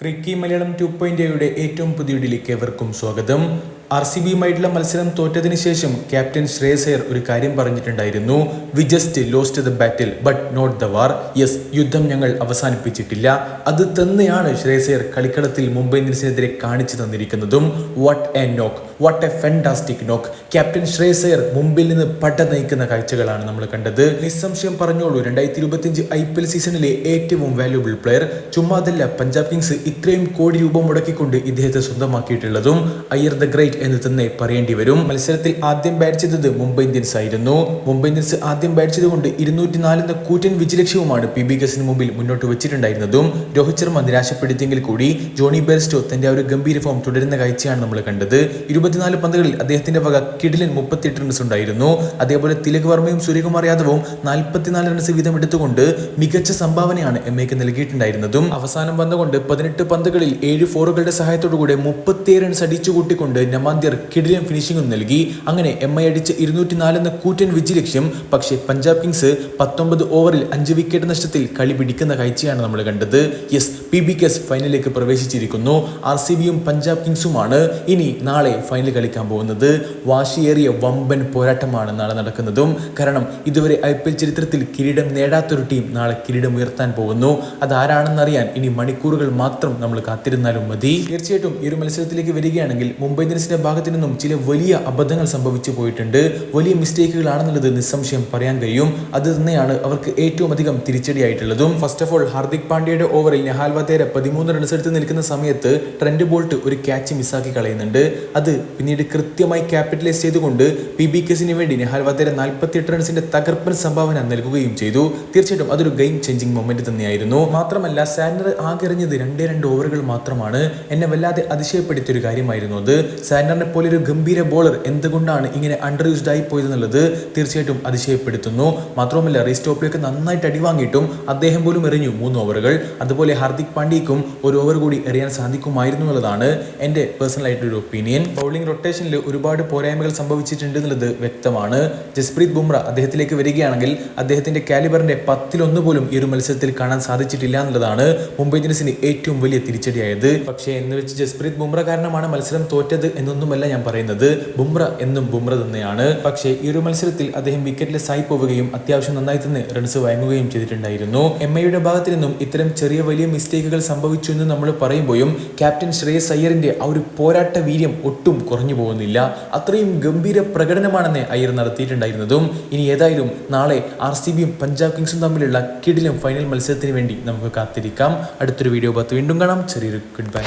ക്രിക്കി Malayalam two point ഏറ്റവും പുതിയ വീഡിയോയിലേക്ക് എവർക്കും സ്വാഗതം. ആർ സി ബിയുമായിട്ടുള്ള മത്സരം തോറ്റതിന് ശേഷം ക്യാപ്റ്റൻ ശ്രേയസ് അയ്യർ ഒരു കാര്യം പറഞ്ഞിട്ടുണ്ടായിരുന്നു. We just lost the battle but not the war yes യുദ്ധം ഞങ്ങൾ അവസാനിപ്പിച്ചിട്ടില്ല. അത് തന്നെയാണ് ശ്രേയസ് അയ്യർ കളിക്കളത്തിൽ മുംബൈ ഇന്ത്യൻസിനെതിരെ കാണിച്ചു തന്നിരിക്കുന്നതും. What a knock what a fantastic knock captain Shreyas Iyer മുംബൈയിൽ നിന്ന് പട നയിക്കുന്ന കാഴ്ചകളാണ് നമ്മൾ കണ്ടത്. നിസ്സംശയം പറഞ്ഞോളൂ രണ്ടായിരത്തി ഇരുപത്തിയഞ്ച് ഐ പി എൽ സീസണിലെ ഏറ്റവും വാല്യുബിൾ പ്ലെയർ ചുമ്മാതല്ല പഞ്ചാബ് കിങ്സ് ഇത്രയും കോടി രൂപ മുടക്കിക്കൊണ്ട് ഇദ്ദേഹത്തെ സ്വന്തമാക്കിയിട്ടുള്ളതും. അയ്യർ ദ ഗ്രേറ്റ് എന്ന് തന്നെ പറയേണ്ടി വരും. മത്സരത്തിൽ ആദ്യം ബാറ്റ് ചെയ്തത് മുംബൈ ഇന്ത്യൻസ് ആയിരുന്നു. മുംബൈ ഇന്ത്യൻസ് ആദ്യം ബാറ്റ് ചെയ്തുകൊണ്ട് ഇരുന്നൂറ്റി നാലെന്ന കൂറ്റൻ വിജയലക്ഷ്യവുമാണ് പി ബി കസിന് മുമ്പിൽ മുന്നോട്ട് വെച്ചിട്ടുണ്ടായിരുന്നതും. രോഹിത് ശർമ്മ നിരാശപ്പെടുത്തിയെങ്കിൽ കൂടി ജോണി ബെർസ്റ്റോ തന്റെ ഒരു ഗംഭീര ഫോം തുടരുന്ന കാഴ്ചയാണ് നമ്മൾ കണ്ടത്. ഇരുപത്തിനാല് പന്തുകളിൽ അദ്ദേഹത്തിന്റെ വക കിടിലൻ മുപ്പത്തിയെട്ട് റൺസ് ഉണ്ടായിരുന്നു. അതേപോലെ തിലക് വർമ്മയും സൂര്യകുമാർ യാദവും നാൽപ്പത്തിനാല് റൺസ് വീതം എടുത്തുകൊണ്ട് മികച്ച സംഭാവനയാണ് എം എക്ക് നൽകിയിട്ടുണ്ടായിരുന്നതും. അവസാനം വന്നുകൊണ്ട് പതിനെട്ട് പന്തുകളിൽ ഏഴ് ഫോറുകളുടെ സഹായത്തോടുകൂടെ മുപ്പത്തിയേഴ് റൺസ് അടിച്ചു കൂട്ടിക്കൊണ്ട് നമാന്തിയർ കിടിലം ഫിനിഷിംഗും നൽകി. അങ്ങനെ എം ഐ അടിച്ച് ഇരുന്നൂറ്റിനാല് എന്ന കൂറ്റൻ വിജയലക്ഷ്യം പക്ഷേ പഞ്ചാബ് കിങ്സ് പത്തൊമ്പത് ഓവറിൽ അഞ്ച് വിക്കറ്റ് നഷ്ടത്തിൽ കളി പിടിക്കുന്ന കാഴ്ചയാണ് നമ്മൾ കണ്ടത്. യെസ് പി ബി കെസ് ഫൈനലിലേക്ക് പ്രവേശിച്ചിരിക്കുന്നു. ആർ സി ബിയും പഞ്ചാബ് കിങ്സുമാണ് ഇനി നാളെ ഫൈനൽ കളിക്കാൻ പോകുന്നത്. വാശിയേറിയ വമ്പൻ പോരാട്ടമാണ് നാളെ നടക്കുന്നതും. കാരണം ഇതുവരെ ഐ പി എൽ ചരിത്രത്തിൽ കിരീടം നേടാത്തൊരു ടീം നാളെ കിരീടം ഉയർത്താൻ പോകുന്നു. അതാരാണെന്നറിയാൻ ഇനി മണിക്കൂറുകൾ മാത്രം നമ്മൾ കാത്തിരുന്നാലും മതി. തീർച്ചയായിട്ടും ഈ ഒരു മത്സരത്തിലേക്ക് വരികയാണെങ്കിൽ മുംബൈ ഇന്ത്യൻസിന്റെ ഭാഗത്തു നിന്നും ചില വലിയ അബദ്ധങ്ങൾ സംഭവിച്ചു പോയിട്ടുണ്ട്. വലിയ മിസ്റ്റേക്കുകളാണെന്നുള്ളത് നിസ്സംശയം പറയാൻ കഴിയും. അത് തന്നെയാണ് അവർക്ക് ഏറ്റവും അധികം തിരിച്ചടിയായിട്ടുള്ളതും. ഫസ്റ്റ് ഓഫ് ഓൾ ഹാർദിക് പാണ്ഡ്യയുടെ ഓവറിൽ നെഹാൽ വധേര പതിമൂന്ന് റൺസ് എടുത്ത് നിൽക്കുന്ന സമയത്ത് ട്രെൻഡ് ബോൾട്ട് ഒരു ക്യാച്ച് മിസ്സാക്കി കളയുന്നുണ്ട്. അത് പിന്നീട് കൃത്യമായി ക്യാപിറ്റലൈസ് ചെയ്തുകൊണ്ട് പി ബി കെസിന് വേണ്ടി നെഹാൽ വധേര നാൽപ്പത്തിയെട്ട് റൺസിന്റെ തകർപ്പൻ സംഭാവന നൽകുകയും ചെയ്തു. തീർച്ചയായിട്ടും അതൊരു ഗെയിം ചേഞ്ചിങ് മൊമെന്റ് തന്നെയായിരുന്നു. മാത്രമല്ല സാൻഡർ ആകെറിഞ്ഞത് രണ്ടേ രണ്ട് ഓവറുകൾ മാത്രമാണ്. എന്നെ വല്ലാതെ അതിശയപ്പെടുത്തിയ ഒരു കാര്യമായിരുന്നു അത്. സാൻഡറിനെ പോലെ ഒരു ഗംഭീര ബോളർ എന്തുകൊണ്ടാണ് ഇങ്ങനെ അണ്ടർ യൂസ്ഡ് ആയി പോയത് എന്നുള്ളത് തീർച്ചയായിട്ടും അതിശയപ്പെടുത്തുന്നു. മാത്രവുമല്ല റീസ്റ്റോപ്പിലേക്ക് നന്നായിട്ട് അടി വാങ്ങിയിട്ടും അദ്ദേഹം പോലും എറിഞ്ഞു മൂന്ന് ഓവറുകൾ അതുപോലെ ഹാർദിക് പാണ്ഡ്യക്കും ഒരു ഓവർ കൂടി എറിയാൻ സാധിക്കുമായിരുന്നു എന്നുള്ളതാണ് എന്റെ പേഴ്സണൽ ആയിട്ടൊരു ഒപ്പീനിയൻ ബൗളിംഗ് റൊട്ടേഷനിൽ ഒരുപാട് പോരായ്മകൾ സംഭവിച്ചിട്ടുണ്ട് എന്നുള്ളത് വ്യക്തമാണ്. ജസ്പ്രീത് ബുംറ അദ്ദേഹത്തിലേക്ക് വരികയാണെങ്കിൽ അദ്ദേഹത്തിന്റെ കാലിബറിന്റെ പത്തിലൊന്ന് പോലും ഈ ഒരു മത്സരത്തിൽ കാണാൻ സാധിച്ചിട്ടില്ല എന്നുള്ളതാണ് മുംബൈ ഇന്ത്യൻസിന് ഏറ്റവും വലിയ തിരിച്ചടിയായത്. പക്ഷേ എന്ന് വെച്ച് ജസ്പ്രീത് ബുംറ കാരണമാണ് മത്സരം തോറ്റത് എന്നൊന്നുമല്ല ഞാൻ പറയുന്നത്. ബുംറ എന്നും ബുംറ തന്നെയാണ്. പക്ഷേ ഈ ഒരു മത്സരത്തിൽ അദ്ദേഹം വിക്കറ്റിലെ സായി പോവുകയും അത്യാവശ്യം നന്നായി തന്നെ റൺസ് വഴങ്ങുകയും ചെയ്തിട്ടുണ്ടായിരുന്നു. എം ഐയുടെ ഭാഗത്തു നിന്നും ഇത്തരം ചെറിയ വലിയ മിസ്റ്റേക്കുകൾ സംഭവിച്ചു എന്ന് നമ്മൾ പറയുമ്പോഴും ക്യാപ്റ്റൻ ശ്രേയസ് അയ്യറിന്റെ ആ ഒരു പോരാട്ട വീര്യം ഒട്ടും കുറഞ്ഞു പോകുന്നില്ല. അത്രയും ഗംഭീര പ്രകടനമാണെന്ന് അയ്യർ നടത്തിയിട്ടുണ്ടായിരുന്നതും. ഇനി ഏതായാലും നാളെ ആർ സി ബിയും പഞ്ചാബ് കിങ്സും തമ്മിലുള്ള കിടിലും ഫൈനൽ മത്സരത്തിന് വേണ്ടി നമുക്ക് കാത്തിരിക്കാം. അടുത്തൊരു വീഡിയോ പത്ത് വീണ്ടും കാണാം. ചെറിയൊരു ഗുഡ് ബൈ